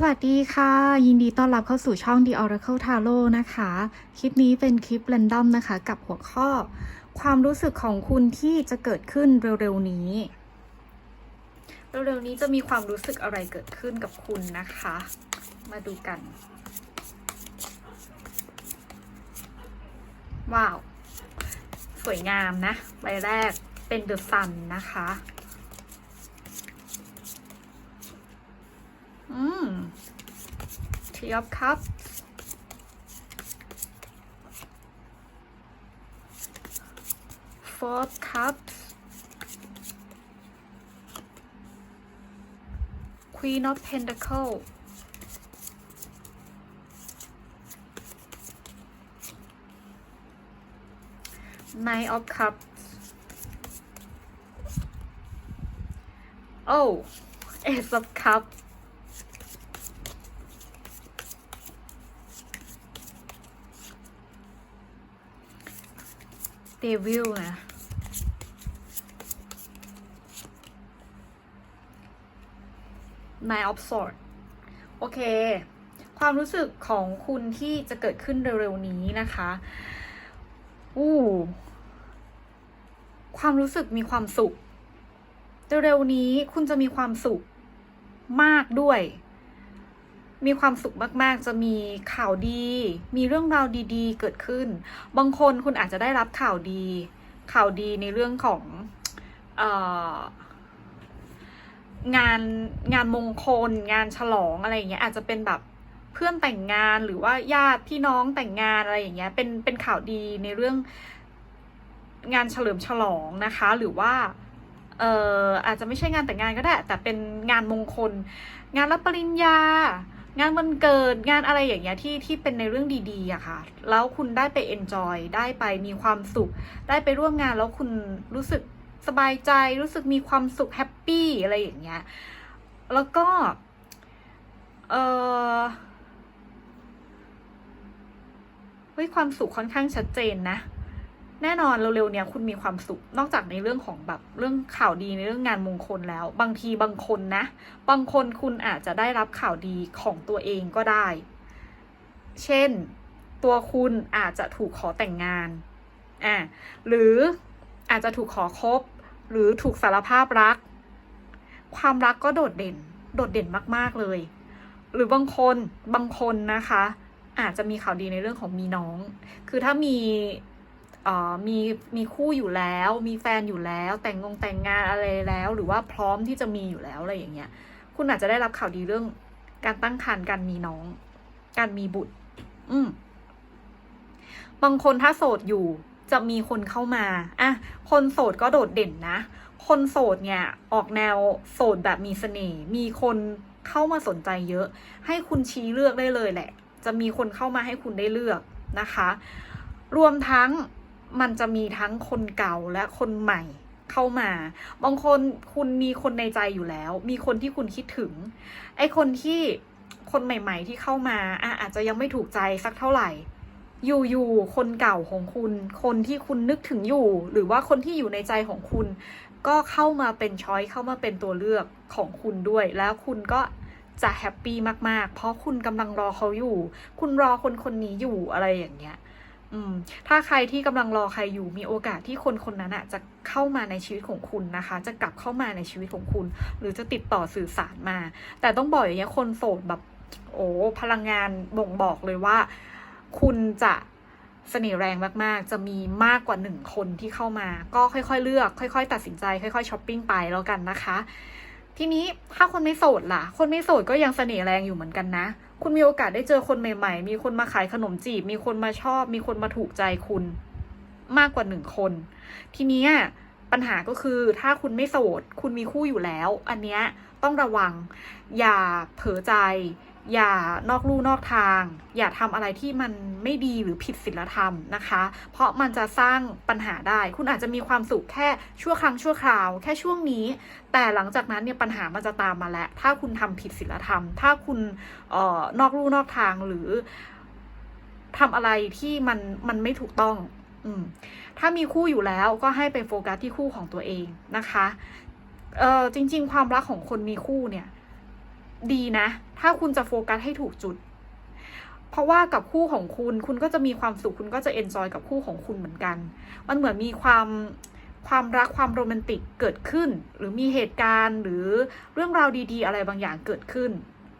สวัสดีค่ะ ยินดีต้อนรับเข้าสู่ช่อง The Oracle Tarot นะคะ คลิปนี้เป็นคลิป r รนดอมนะคะ กับหัวข้อ ความรู้สึกของคุณที่จะเกิดขึ้นเร็วๆนี้ เร็วๆนี้จะมีความรู้สึกอะไรเกิดขึ้นกับคุณนะคะ มาดูกัน ว้าว สวยงามนะ ใบแรกเป็นเดอะซันนะคะ อืม Three of Cups Four Cups. Queen of Pentacles. Nine of Cups. Oh Ace of Cups เดวิลนะ Nine of Swords โอเค ความรู้สึกของคุณที่จะเกิดขึ้นเร็ว ๆ นี้นะคะ อู้ ความรู้สึกมีความสุข เร็ว ๆ นี้คุณจะมีความสุขมากด้วย มีความสุขมากๆ จะมีข่าวดี มีเรื่องราวดีๆ เกิดขึ้น บางคนคุณอาจจะได้รับข่าวดี ข่าวดีในเรื่องของเอองานงานมงคล งานฉลองอะไรอย่างเงี้ยอาจจะเป็นแบบเพื่อนแต่งงานหรือว่าญาติพี่น้องแต่งงานอะไรอย่างเงี้ยเป็นเป็นข่าวดีในเรื่องงานเฉลิมฉลองนะคะ หรือว่าเอ่ออาจจะไม่ใช่งานแต่งงานก็ได้ แต่เป็นงานมงคล งานรับปริญญา งานวันเกิดงานอะไรอย่างเงี้ยที่ที่เป็นในเรื่องดีๆอะค่ะ แล้วคุณได้ไปเอนจอยได้ไปมีความสุข ได้ไปร่วมงานแล้วคุณรู้สึกสบายใจ รู้สึกมีความสุขแฮปปี้อะไรอย่างเงี้ยแล้วก็เออเฮ้ยความสุขค่อนข้างชัดเจนนะ แน่นอนเร็วๆเนี้ยคุณมีความสุขนอกจากในเรื่องของแบบเรื่องข่าวดีในเรื่องงานมงคลแล้ว บางทีบางคนนะ บางคนคุณอาจจะได้รับข่าวดีของตัวเองก็ได้ เช่น ตัวคุณอาจจะถูกขอแต่งงานอ่าหรืออาจจะถูกขอคบ หรือถูกสารภาพรัก ความรักก็โดดเด่น โดดเด่นมากๆเลย หรือบางคนบางคนนะคะ อาจจะมีข่าวดีในเรื่องของมีน้อง คือถ้ามี มีมีคู่อยู่แล้ว มีแฟนอยู่แล้ว แต่งงงแต่งงานอะไรแล้ว หรือว่าพร้อมที่จะมีอยู่แล้วอะไรอย่างเงี้ย คุณอาจจะได้รับข่าวดีเรื่อง การตั้งครรภ์การมีน้อง การมีบุตร อืมบางคนถ้าโสดอยู่จะมีคนเข้ามาอะคนโสดก็โดดเด่นนะ คนโสดเนี่ย ออกแนวโสดแบบมีเสน่ห์มีคนเข้ามาสนใจเยอะ ให้คุณชี้เลือกได้เลยแหละ จะมีคนเข้ามาให้คุณได้เลือกนะคะ รวมทั้ง มันจะมีทั้งคนเก่าและคนใหม่เข้ามา บางคนคุณมีคนในใจอยู่แล้ว มีคนที่คุณคิดถึง ไอคนที่คนใหม่ ๆ ที่เข้ามาอะอาจจะยังไม่ถูกใจสักเท่าไหร่ อยู่ๆ คนเก่าของคุณ คนที่คุณนึกถึงอยู่ หรือว่าคนที่อยู่ในใจของคุณ ก็เข้ามาเป็นช้อยเข้ามาเป็นตัวเลือกของคุณด้วย แล้วคุณก็จะแฮปปี้มากๆ เพราะคุณกำลังรอเขาอยู่ คุณรอคนคนนี้อยู่อะไรอย่างเงี้ย อืมถ้าใครที่กำลังรอใครอยู่มีโอกาสที่คนคนนั้นอะจะเข้ามาในชีวิตของคุณนะคะ จะกลับเข้ามาในชีวิตของคุณ หรือจะติดต่อสื่อสารมา แต่ต้องบอกอย่างเงี้ยคนโสดแบบโอ้พลังงานบ่งบอกเลยว่า คุณจะเสน่ห์แรงมาก ๆ จะมีมากกว่าหนึ่งคนที่เข้ามา ก็ค่อย ๆ เลือก ค่อย ๆ ตัดสินใจ ค่อย ๆช้อปปิ้งไปแล้วกันนะคะ ทีนี้ถ้าคนไม่โสดล่ะ คนไม่โสดก็ยังเสน่ห์แรงอยู่เหมือนกันนะ คุณมีโอกาสได้เจอคนใหม่ ๆ มีคนมาขายขนมจีบ มีคนมาชอบ มีคนมาถูกใจคุณมากกว่าหนึ่งคน ทีนี้ปัญหาก็คือถ้าคุณไม่โสด คุณมีคู่อยู่แล้ว อันเนี้ยต้องระวัง อย่าเผลอใจ อย่านอกลู่นอกทาง อย่าทำอะไรที่มันไม่ดีหรือผิดศีลธรรมนะคะ เพราะมันจะสร้างปัญหาได้ คุณอาจจะมีความสุขแค่ชั่วครั้งชั่วคราว แค่ช่วงนี้ แต่หลังจากนั้นเนี่ยปัญหามันจะตามมาแล้ว ถ้าคุณทำผิดศีลธรรม ถ้าคุณเอ่อนอกลู่นอกทางหรือทำอะไรที่มันมันไม่ถูกต้อง อืม ถ้ามีคู่อยู่แล้วก็ให้ไปโฟกัสที่คู่ของตัวเองนะคะ เออจริง ๆ ความรักของคนมีคู่เนี่ย ดีนะ ถ้าคุณจะโฟกัสให้ถูกจุด เพราะว่ากับคู่ของคุณ คุณก็จะมีความสุข คุณก็จะเอนจอยกับคู่ของคุณเหมือนกัน มันเหมือนมีความความรักความโรแมนติกเกิดขึ้น หรือมีเหตุการณ์หรือเรื่องราวดี ๆ อะไรบางอย่างเกิดขึ้น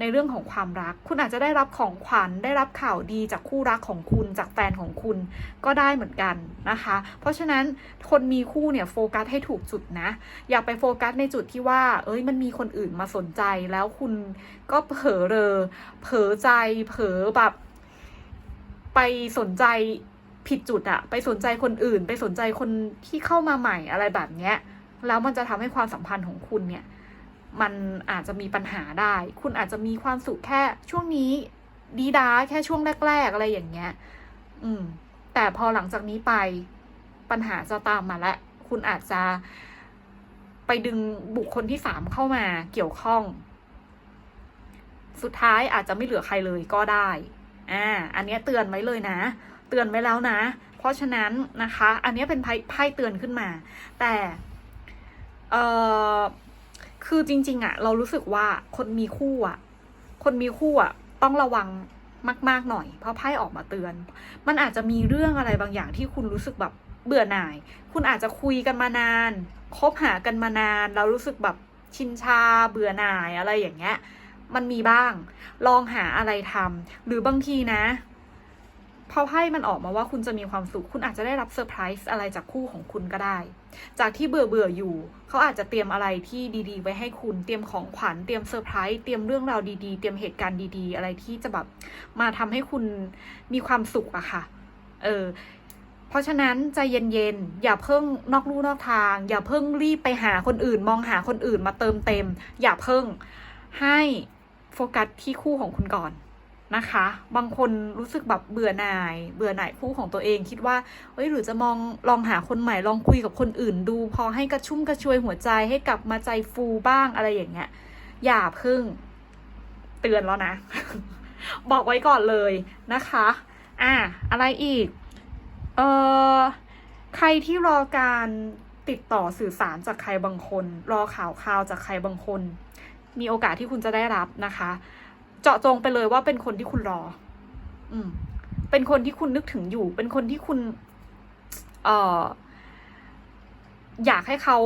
ในเรื่องของความรัก คุณอาจจะได้รับของขวัญได้รับข่าวดีจากคู่รักของคุณจากแฟนของคุณก็ได้เหมือนกันนะคะ เพราะฉะนั้นคนมีคู่เนี่ยโฟกัสให้ถูกจุดนะ อย่าไปโฟกัสในจุดที่ว่า เอ้ยมันมีคนอื่นมาสนใจแล้วคุณก็เผลอเรอเผลอใจเผลอแบบ ไปสนใจผิดจุดอะไปสนใจคนอื่น ไปสนใจคนที่เข้ามาใหม่อะไรแบบเนี้ยแล้วมันจะทำให้ความสัมพันธ์ของคุณเนี่ย มันอาจจะมีปัญหาได้ คุณอาจจะมีความสุขแค่ช่วงนี้ ดีดาแค่ช่วงแรก ๆ อะไรอย่างเงี้ย อืม แต่พอหลังจากนี้ไปปัญหาจะตามมาและ คุณอาจจะไปดึงบุคคลที่สามเข้ามาเกี่ยวข้อง สุดท้ายอาจจะไม่เหลือใครเลยก็ได้ อ่า อันนี้เตือนไว้เลยนะ เตือนไว้แล้วนะ เพราะฉะนั้นนะคะ อันนี้เป็นไพ่เตือนขึ้นมา แต่ เอ่อ คือจริง ๆอะเรารู้สึกว่าคนมีคู่อะคนมีคู่อะต้องระวังมาก ๆ หน่อย เพราะไพ่ออกมาเตือน มันอาจจะมีเรื่องอะไรบางอย่างที่คุณรู้สึกแบบเบื่อหน่าย คุณอาจจะคุยกันมานานคบหากันมานานแล้วรู้สึกแบบชินชาเบื่อหน่ายอะไรอย่างเงี้ย มันมีบ้าง ลองหาอะไรทำหรือบางทีนะ พอไพ่มันออกมาว่าคุณจะมีความสุข คุณอาจจะได้รับเซอร์ไพรส์อะไรจากคู่ของคุณก็ได้ จากที่เบื่อเบื่อๆอยู่ เขาอาจจะเตรียมอะไรที่ดีๆ ไว้ให้คุณ เตรียมของขวัญ เตรียมเซอร์ไพรส์ เตรียมเรื่องราวดีๆ เตรียมเหตุการณ์ดีๆ อะไรที่จะแบบมาทำให้คุณมีความสุขอะค่ะ เออ เพราะฉะนั้นใจเย็นๆ อย่าเพิ่งนอกลู่นอกทาง อย่าเพิ่งรีบไปหาคนอื่น มองหาคนอื่นมาเติมเต็ม อย่าเพิ่งให้โฟกัสที่คู่ของคุณก่อน นะคะ บางคนรู้สึกแบบเบื่อหน่าย เบื่อหน่ายคู่ของตัวเองคิดว่าเอ้ยหรือจะมองลองหาคนใหม่ลองคุยกับคนอื่นดู พอให้กระชุ่มกระชวยหัวใจให้กลับมาใจฟูบ้างอะไรอย่างเงี้ย อย่าพิ่งเตือนแล้วนะ บอกไว้ก่อนเลยนะคะ อะอะไรอีก เอ่อใครที่รอการติดต่อสื่อสารจากใครบางคน รอข่าวข่าวจากใครบางคน มีโอกาสที่คุณจะได้รับนะคะ เจาะจงไปเลยว่าเป็นคนที่คุณรอ อืม เป็นคนที่คุณนึกถึงอยู่ เป็นคนที่คุณ เอ่อ อยากให้เขา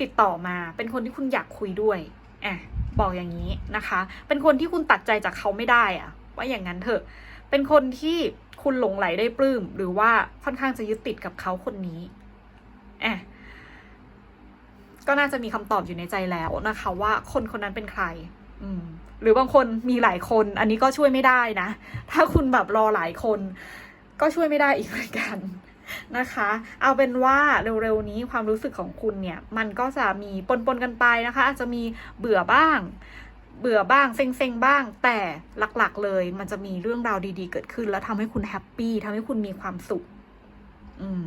ติดต่อมา เป็นคนที่คุณอยากคุยด้วยอะบอกอย่างนี้นะคะ เป็นคนที่คุณตัดใจจากเขาไม่ได้อะว่าอย่างนั้นเถอะ เป็นคนที่คุณหลงไหลได้ปลื้ม หรือว่าค่อนข้างจะยึดติดกับเขาคนนี้อะก็น่าจะมีคำตอบอยู่ในใจแล้วนะคะ ว่าคนคนนั้นเป็นใคร อืม หรือบางคนมีหลายคน อันนี้ก็ช่วยไม่ได้นะ ถ้าคุณแบบรอหลายคน ก็ช่วยไม่ได้อีกเหมือนกันนะคะ เอาเป็นว่าเร็วๆนี้ความรู้สึกของคุณเนี่ย มันก็จะมีปนๆกันไปนะคะ อาจจะมีเบื่อบ้าง เบื่อบ้างเซ็งๆบ้าง แต่หลักๆเลย มันจะมีเรื่องราวดีๆ เกิดขึ้น แล้วทำให้คุณแฮปปี้ทำให้คุณมีความสุข อืม